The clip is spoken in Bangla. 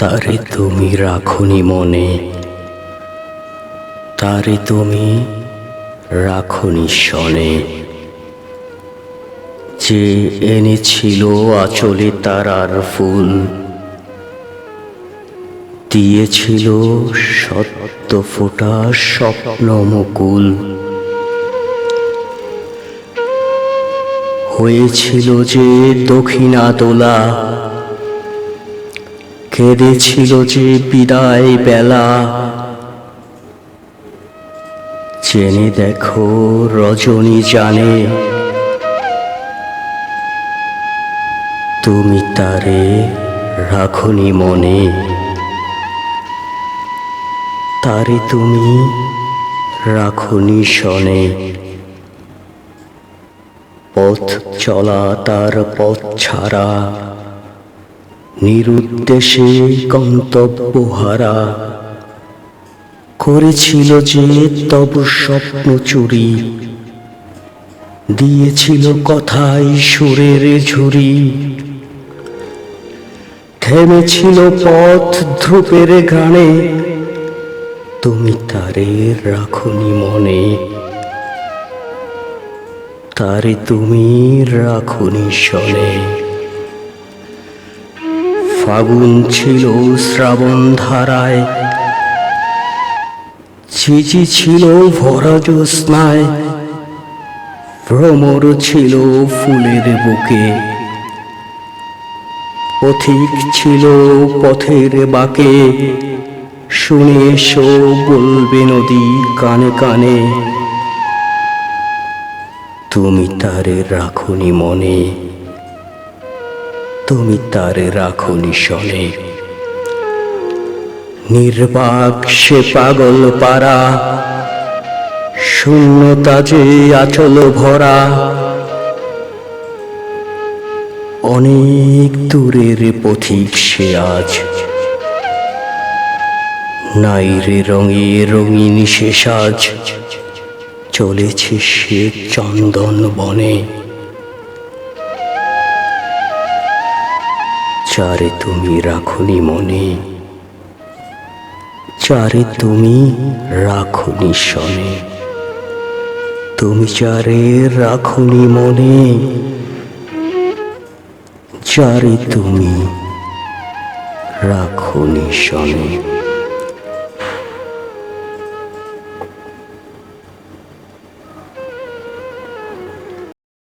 তারে তুমি রাখনি মনে। তারে তুমি রাখনি শনে। যে এনেছিল আচলে তারার ফুল, দিয়েছিল সত্য ফোটা স্বপ্ন মুকুল। হয়েছিল যে দক্ষিণা দোলা কেঁদেছিল যে বিদায় বেলা। জেনে দেখো রজনী জানে, তুমি তারে রাখনি মনে। তারে তুমি রাখনি শনে। পথ চলা তার পথ ছাড়া নিরুদ্দেশে গন্তব্য হারা করেছিল যে তব স্বপ্ন চুরি। দিয়েছিল কথাই সুরের ঝুরি। থেমেছিল পথ ধ্রুপের গানে তুমি তারে রাখনি মনে। তারে তুমি রাখনি শনে। ফাগুন ছিল শ্রাবণ ধারায়। ছিচি ছিল ভরা জ্যোৎস্নায় ভ্রমর ছিল ফুলের বুকে। পথিক ছিল পথের বাকে। শুনে এসো বলবে নদী কানে কানে। তুমি তারে রাখনি মনে। তুমি তার রাখনি শনে নির্বাক সে পাগল পারা শূন্যতা যে আচল ভরা। অনেক দূরের পথিক সে আজ। নাই রে রঙে রঙিন সে সাজ, চলেছে সে চন্দন বনে। চারে তুমি রাখনি মনে, চারে তুমি রাখনি শনে। তুমি চারে রাখনি মনে, চারে তুমি রাখনি শনে।